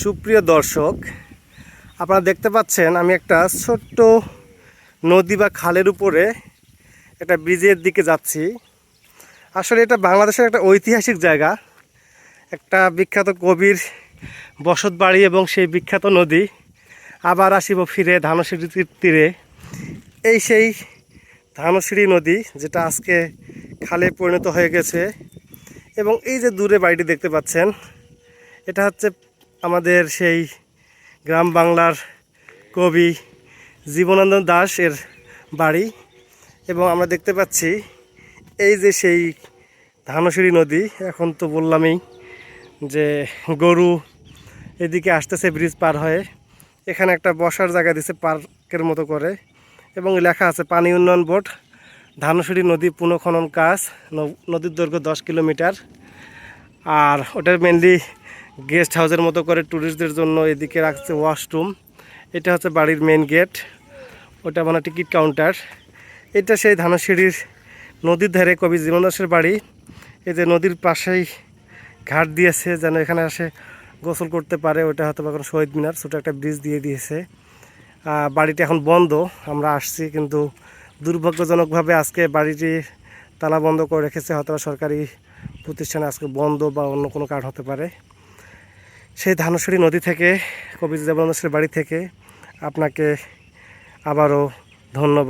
সুপ্রিয় দর্শক, আপনারা দেখতে পাচ্ছেন আমি একটা ছোট্ট নদী বা খালের উপরে একটা ব্রিজের দিকে যাচ্ছি। আসলে এটা বাংলাদেশের একটা ঐতিহাসিক জায়গা, একটা বিখ্যাত কবির বসত বাড়ি এবং সেই বিখ্যাত নদী। আবার আসিব ফিরে ধানসিঁড়ির তীরে। এই সেই ধানসিঁড়ি নদী যেটা আজকে খালে পরিণত হয়ে গেছে। এবং এই যে দূরে বাড়িটি দেখতে পাচ্ছেন, এটা হচ্ছে আমাদের সেই গ্রাম বাংলার কবি জীবনানন্দ দাস এর বাড়ি এবং আমরা দেখতে পাচ্ছি এই যে সেই ধানসিঁড়ি নদী, এখন তো বললামই যে গরু এদিকে আসতেছে ব্রিজ পার হয়ে। এখানে একটা বসার জায়গা দিছে পার্কের মতো করে এবং লেখা আছে পানি উন্নয়ন বোর্ড, ধানসিঁড়ি নদী পুনঃখনন কাজ নদীর দৈর্ঘ্য দশ কিলোমিটার। আর ওটার মেনলি গেস্ট হাউসের মতো করে ট্যুরিস্টদের জন্য এদিকে রাখছে ওয়াশরুম। এটা হচ্ছে বাড়ির মেন গেট ওটা মানে টিকিট কাউন্টার এটা সেই ধানসিঁড়ির নদীর ধারে কবি জীবন দাসের বাড়ি। এই যে নদীর পাশেই ঘাট দিয়েছে, যেন এখানে আসে গোসল করতে পারে। ওটা হয়তো বা কোনো শহীদ মিনার, ছোটো একটা ব্রিজ দিয়ে দিয়েছে। বাড়িটি এখন বন্ধ, আমরা আসছি কিন্তু দুর্ভাগ্যজনকভাবে আজকে বাড়িটি তালা বন্ধ করে রেখেছে। হয়তো সরকারি প্রতিষ্ঠানে আজকে বন্ধ বা অন্য কোনো কারণ হতে পারে। সেই ধানসুরি নদী থেকে কবি জীবনানন্দের বাড়ি থেকে আপনাকে আবারও ধন্যবাদ।